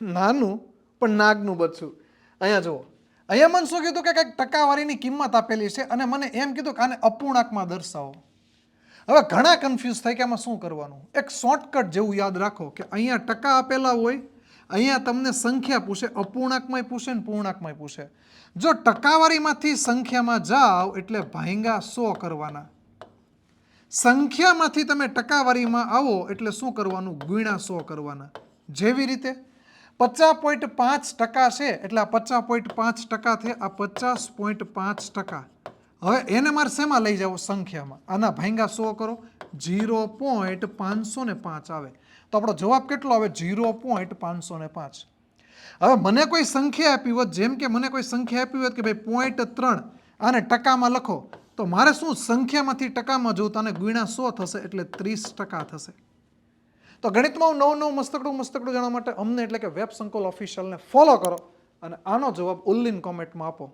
નાનું, પણ નાગનું બચ્ચું અહીંયા જુઓ. અહીંયા મને શું કીધું કે કંઈક ટકાવારીની કિંમત આપેલી છે અને મને એમ કીધું કે આને અપૂર્ણાંકમાં દર્શાવો. હવે ઘણા કન્ફ્યુઝ થાય કે આમાં શું કરવાનું? એક શોર્ટકટ જેવું યાદ રાખો કે અહીંયા ટકા આપેલા હોય, અહીંયા તમને સંખ્યા પૂછે, અપૂર્ણાંકમાંય પૂછે ને પૂર્ણાંકમાંય પૂછે. જો ટકાવારીમાંથી સંખ્યામાં જાઓ એટલે ભાંગા સો કરવાના. સંખ્યામાંથી તમે ટકાવારીમાં આવો એટલે શું કરવાનું? ગુણ્યા સો કરવાના. જેવી રીતે પચાસ પોઈન્ટ પાંચ ટકા છે, એટલે આ પચાસ પોઈન્ટ પાંચ ટકા છે, આ પચાસ પોઈન્ટ પાંચ ટકા. હવે એને મારે શેમાં લઈ જાઓ સંખ્યામાં? આના ભાંગા સો કરો? જીરો પોઈન્ટ પાંચસો ને પાંચ આવે. તો આપણો જવાબ કેટલો આવે? જીરો પોઈન્ટ પાંચસો ને પાંચ. હવે મને કોઈ સંખ્યા આપી હોત, જેમ કે મને કોઈ સંખ્યા આપી હોત કે ભાઈ પોઈન્ટ ત્રણ આને ટકામાં લખો, તો મારે શું સંખ્યામાંથી ટકામાં જોઉં તો આને ગુણ્યા સો થશે, એટલે ત્રીસ ટકા થશે. તો ગણિતમાં નવું નવું મસ્તકડું મસ્તકડું જાણવા માટે અમને એટલે કે વેબ સંકુલ ઓફિશિયલને ફોલો કરો અને આનો જવાબ ઉલ્લીન કોમેન્ટમાં આપો.